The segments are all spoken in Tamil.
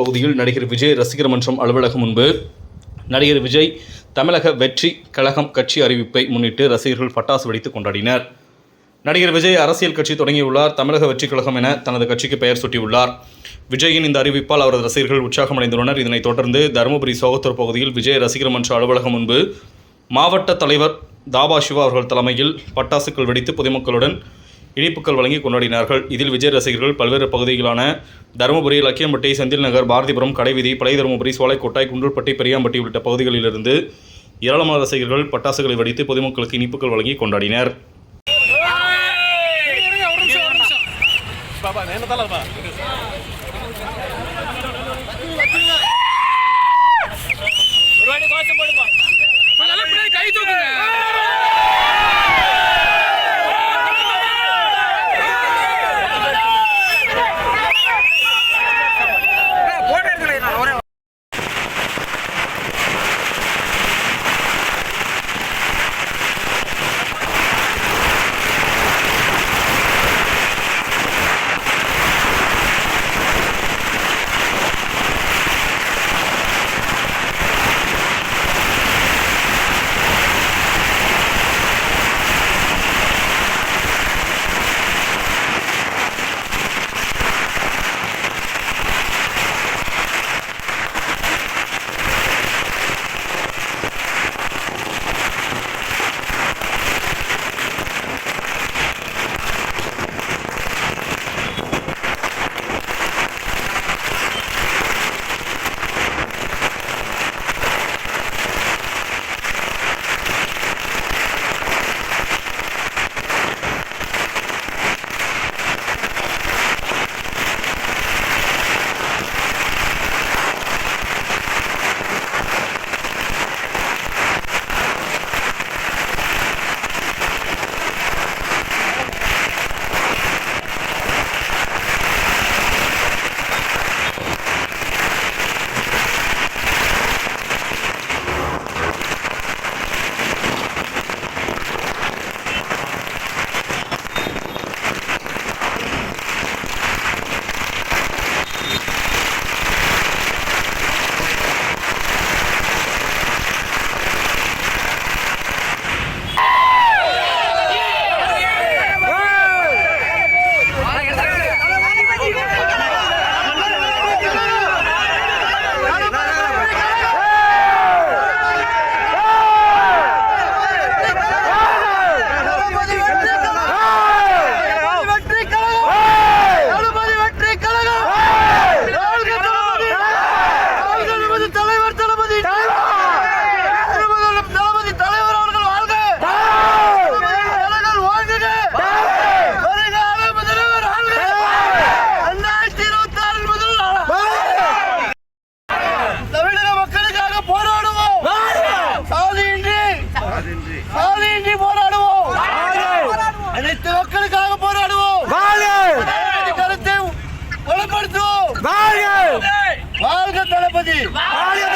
பகுதியில் நடிகர் விஜய் ரசிகர் மன்றம் அலுவலகம் முன்பு நடிகர் விஜய் தமிழக வெற்றி கழகம் கட்சி அறிவிப்பை முன்னிட்டு ரசிகர்கள் பட்டாசு வெடித்து கொண்டாடினர். நடிகர் விஜய் அரசியல் கட்சி தொடங்கியுள்ளார் தமிழக வெற்றி கழகம் என தனது கட்சிக்கு பெயர் சூட்டியுள்ளார். விஜயின் இந்த அறிவிப்பால் அவரது ரசிகர்கள் உற்சாகமடைந்துள்ளனர். இதனைத் தொடர்ந்து தருமபுரி சோகத்தூர் பகுதியில் விஜய் ரசிகர் மன்ற அலுவலகம் முன்பு மாவட்ட தலைவர் தாபா சிவா அவர்கள் தலைமையில் பட்டாசுகள் வெடித்து பொதுமக்களுடன் இனிப்புகள் வழங்கி கொண்டாடினார்கள். இதில் விஜய் ரசிகர்கள் பல்வேறு பகுதிகளான தருமபுரி லக்கியம்பட்டி செந்தில் நகர் பாரதிபுரம் கடைவீதி பழைய தருமபுரி சோலைக்கோட்டாய் குண்டூர்பட்டி பெரியாம்பட்டி உள்ளிட்ட பகுதிகளிலிருந்து ஏராளமான ரசிகர்கள் பட்டாசுகளை வெடித்து பொதுமக்களுக்கு இனிப்புகள் வழங்கி கொண்டாடினர். கை தூக்குங்க. Modi!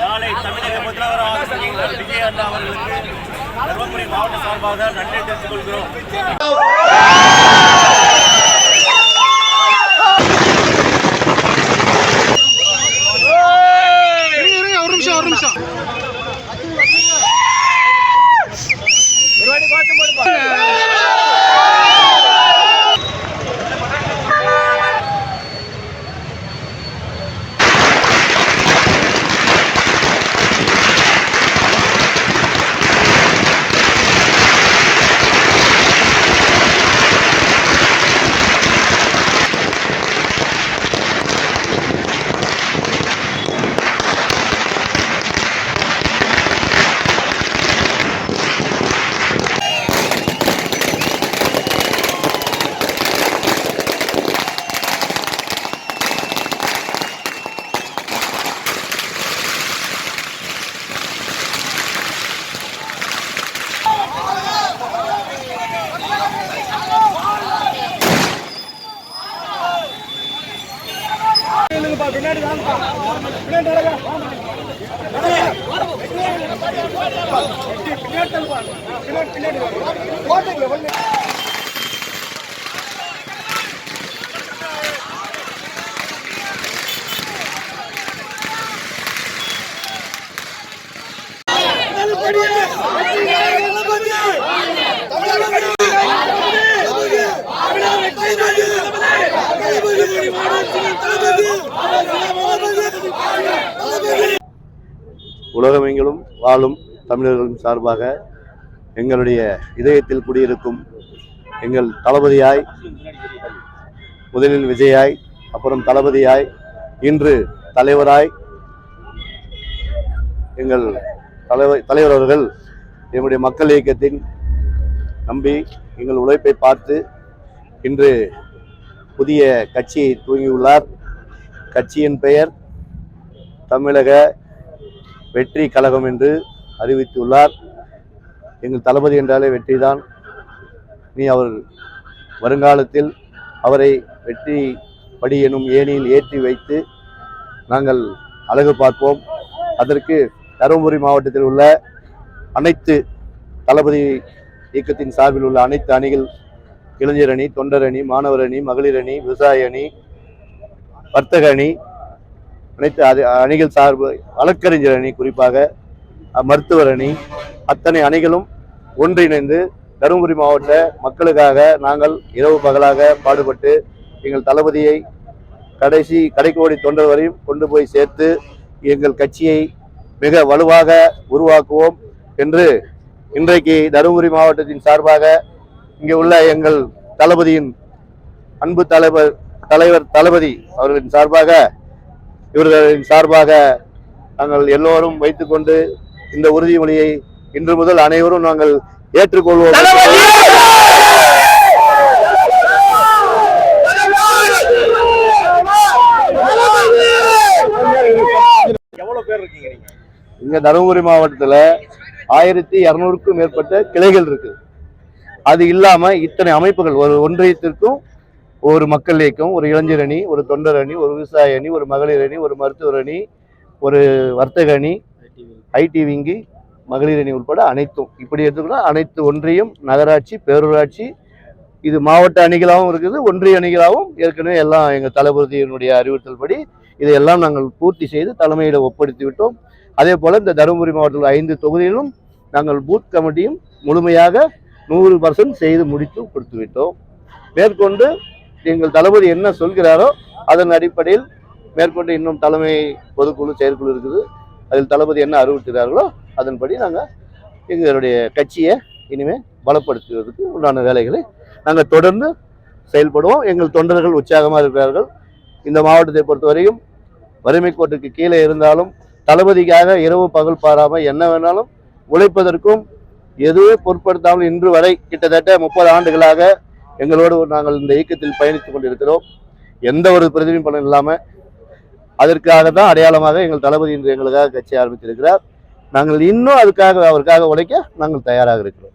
நாளை தமிழக முதல்வராக விஜய் அண்ணா அவர்களுக்கு தருமபுரி மாவட்ட சார்பாக நன்றி தெரிவித்துக் கொள்கிறோம். நில்லுப்பா பின்னாடி வாங்கப்பா. பின்னாடி நடக்க பின்னாடி தள்ளுப்பா பின்னாடி பின்னாடி கோட்டைங்க ஒன்று தமிழக உலகமெங்கிலும் வாழும் தமிழர்களின் சார்பாக எங்களுடைய இதயத்தில் குடியிருக்கும் எங்கள் தளபதியாய் முதலில் விஜயாய் அப்புறம் தளபதியாய் இன்று தலைவராய் எங்கள் தலைவர் தலைவர் அவர்கள் எங்களுடைய மக்கள் இயக்கத்தின் நம்பி எங்கள் உழைப்பை பார்த்து இன்று புதிய கட்சியை துவங்கியுள்ளார் கட்சியின் பெயர் தமிழக வெற்றி கழகம் என்று அறிவித்துள்ளார். எங்கள் தளபதி என்றாலே வெற்றிதான். நீ அவர் வருங்காலத்தில் அவரை வெற்றி படி எனும் ஏணியில் ஏற்றி வைத்து நாங்கள் அழகு பார்ப்போம். அதற்கு தருமபுரி மாவட்டத்தில் உள்ள அனைத்து தளபதி இயக்கத்தின் சார்பில் உள்ள அனைத்து அணிகள் இளைஞர் அணி தொண்டர் அணி மாணவர் அணி மகளிர் அணி விவசாய அணி வர்த்தக அணி அனைத்து அது அணிகள் சார்பு வழக்கறிஞர் அணி குறிப்பாக மருத்துவர் அணி அத்தனை அணிகளும் ஒன்றிணைந்து தருமபுரி மாவட்ட மக்களுக்காக நாங்கள் இரவு பகலாக பாடுபட்டு எங்கள் தளபதியை கடைசி கடைக்கோடி தொண்டர் வரையும் கொண்டு போய் சேர்த்து எங்கள் கட்சியை மிக வலுவாக உருவாக்குவோம் என்று இன்றைக்கு தருமபுரி மாவட்டத்தின் சார்பாக இங்கே உள்ள எங்கள் தளபதியின் அன்பு தலைவர் தலைவர் தளபதி அவர்களின் சார்பாக இவர்களின் சார்பாக நாங்கள் எல்லோரும் வைத்துக்கொண்டு இந்த உறுதிமொழியை இன்று முதல் அனைவரும் நாங்கள் ஏற்றுக்கொள்வோம். எவ்வளவு பேர் இருக்கீங்க நீங்க? இங்க தருமபுரி மாவட்டத்துல ஆயிரத்தி இருநூறுக்கும் மேற்பட்ட கிளைகள் இருக்கு. அது இல்லாம இத்தனை அமைப்புகள் ஒரு ஒன்றியத்திற்கும் ஒரு மக்கள் இயக்கம் ஒரு இளைஞர் அணி ஒரு தொண்டர் அணி ஒரு விவசாய அணி ஒரு மகளிர் அணி ஒரு மருத்துவர் அணி ஒரு வர்த்தக அணி ஐடி விங்கி மகளிர் அணி உட்பட அனைத்தும். இப்படி எடுத்துக்கிட்டா அனைத்து ஒன்றியம் நகராட்சி பேரூராட்சி இது மாவட்ட அணிகளாகவும் இருக்குது ஒன்றிய அணிகளாகவும் ஏற்கனவே எல்லாம் எங்கள் தளபதியினுடைய அறிவுறுத்தல் படி இதையெல்லாம் நாங்கள் பூர்த்தி செய்து தலைமையிட ஒப்படைத்து விட்டோம். அதே போல் இந்த தருமபுரி மாவட்டத்தில் ஐந்து தொகுதியிலும் நாங்கள் பூத் கமிட்டியும் முழுமையாக நூறு பர்சன்ட் செய்து முடித்து கொடுத்து விட்டோம் மேற்கொண்டு எங்கள் தளபதி என்ன சொல்கிறாரோ அதன் அடிப்படையில் மேற்கொண்டு இன்னும் தலைமை பொதுக்குழு செயற்குழு இருக்குது. அதில் தளபதி என்ன அறிவுறுத்துகிறார்களோ அதன்படி நாங்கள் எங்களுடைய கட்சியை இனிமேல் பலப்படுத்துவதற்கு உண்டான வேலைகளை நாங்கள் தொடர்ந்து செயல்படுவோம். எங்கள் தொண்டர்கள் உற்சாகமாக இருக்கிறார்கள். இந்த மாவட்டத்தை பொறுத்தவரையும் வறுமை கோட்டுக்கு கீழே இருந்தாலும் தளபதிக்காக இரவு பகல் பாராமல் என்ன வேணாலும் உழைப்பதற்கும் எதுவும் பொருட்படுத்தாமல் இன்று வரை கிட்டத்தட்ட முப்பது ஆண்டுகளாக எங்களோடு நாங்கள் இந்த இயக்கத்தில் பயணித்துக் கொண்டிருக்கிறோம். எந்த ஒரு பிரதிநிதி இல்லாமல் அதற்காக தான் அடையாளமாக எங்கள் தளபதி இன்று எங்களுக்காக கட்சி ஆரம்பித்திருக்கிறார். நாங்கள் இன்னும் அதுக்காக அவருக்காக உழைக்க நாங்கள் தயாராக இருக்கிறோம்.